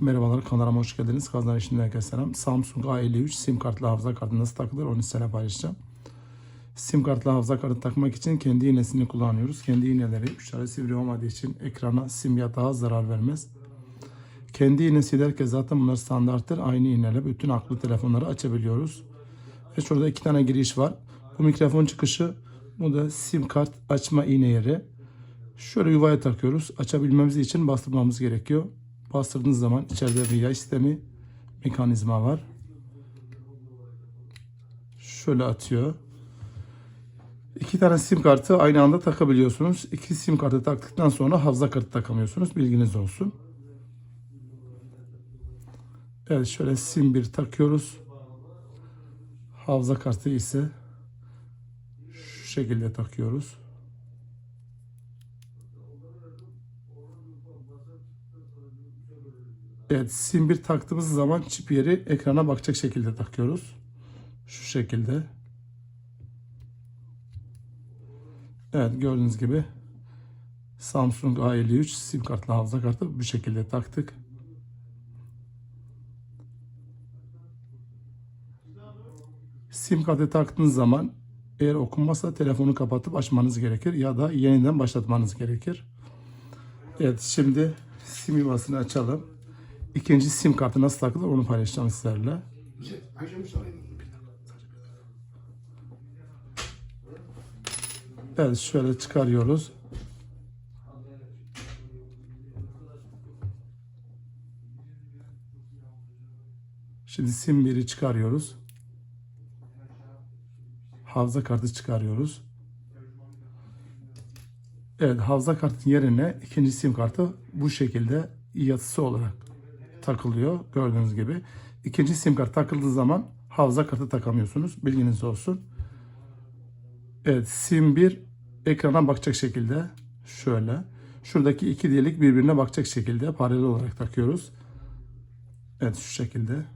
Merhabalar kanalıma hoş geldiniz. Kazan işinden herkese selam. Samsung A53 sim kartlı hafıza kartı nasıl takılır onu size paylaşacağım. Sim kartlı hafıza kartı takmak için kendi iğnesini kullanıyoruz. Kendi iğneleri uçları sivri olmadığı için ekrana simya daha zarar vermez. Kendi iğnesi derken zaten bunlar standarttır. Aynı iğneyle bütün akıllı telefonları açabiliyoruz. Ve şurada iki tane giriş var. Bu mikrofon çıkışı, bu da sim kart açma iğne yeri. Şöyle yuvaya takıyoruz. Açabilmemiz için bastırmamız gerekiyor. Bastırdığınız zaman içeride bir yay sistemi mekanizma var. Şöyle atıyor. İki tane sim kartı aynı anda takabiliyorsunuz. İki sim kartı taktıktan sonra hafıza kartı takamıyorsunuz. Bilginiz olsun. Evet şöyle sim 1 takıyoruz. Hafıza kartı ise şu şekilde takıyoruz. Evet sim 1 taktığımız zaman çip yeri ekrana bakacak şekilde takıyoruz. Şu şekilde. Evet gördüğünüz gibi Samsung A53 sim kartlı hafıza kartı bu şekilde taktık. Sim kartı taktığınız zaman eğer okunmazsa telefonu kapatıp açmanız gerekir ya da yeniden başlatmanız gerekir. Evet şimdi sim yuvasını açalım. İkinci sim kartı nasıl takılır onu paylaşacağım sizlerle. Evet şöyle çıkarıyoruz. Şimdi sim 1'i çıkarıyoruz. Hafıza kartı çıkarıyoruz. Evet hafıza kartın yerine ikinci sim kartı bu şekilde yatısı olarak takılıyor gördüğünüz gibi. İkinci sim kart takıldığı zaman hafıza kartı takamıyorsunuz. Bilginiz olsun. Evet sim 1 ekrana bakacak şekilde şöyle. Şuradaki iki delik birbirine bakacak şekilde paralel olarak takıyoruz. Evet şu şekilde.